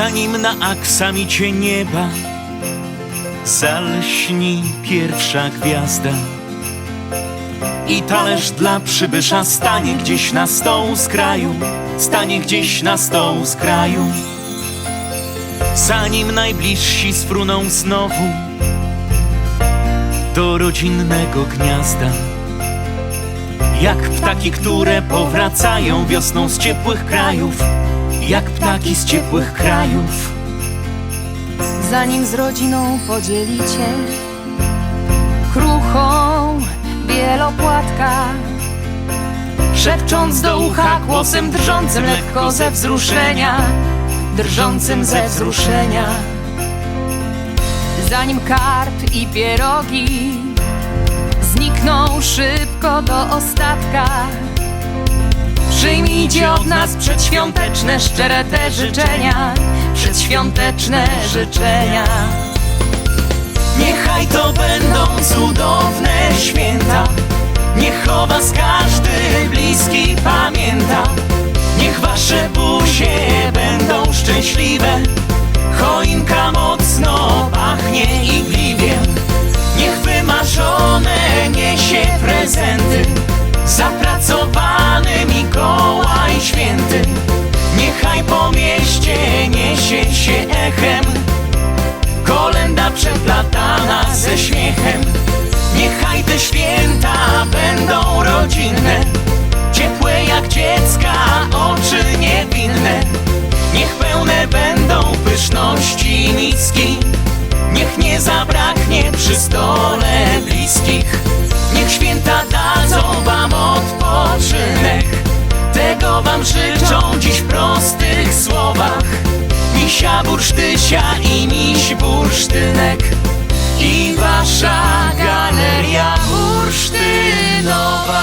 Zanim na aksamicie nieba Zalśni pierwsza gwiazda. I talerz dla przybysza stanie gdzieś na stołu z kraju Stanie gdzieś na stołu z kraju. Zanim najbliżsi sfruną znowu Do rodzinnego gniazda. Jak ptaki, które powracają wiosną z ciepłych krajów Jak ptaki z ciepłych krajów. Zanim z rodziną podzielicie Kruchą wielopłatka Szepcząc do ucha głosem drżącym lekko ze wzruszenia Drżącym ze wzruszenia. Zanim karp i pierogi Znikną szybko do ostatka Przyjmijcie od nas przedświąteczne, szczere te życzenia Przedświąteczne życzenia. Niechaj to będą cudowne święta Niech o was każdy bliski pamięta. Niech wasze ze śmiechem. Niechaj te święta będą rodzinne. Ciepłe jak dziecka oczy niewinne. Niech pełne będą pyszności miski Niech nie zabraknie przy stole bliskich. Niech święta dadzą wam odpoczynek. Tego wam życzą dziś w prostych słowach. Misia bursztysia i miś bursztynek i wasza galeria bursztynowa.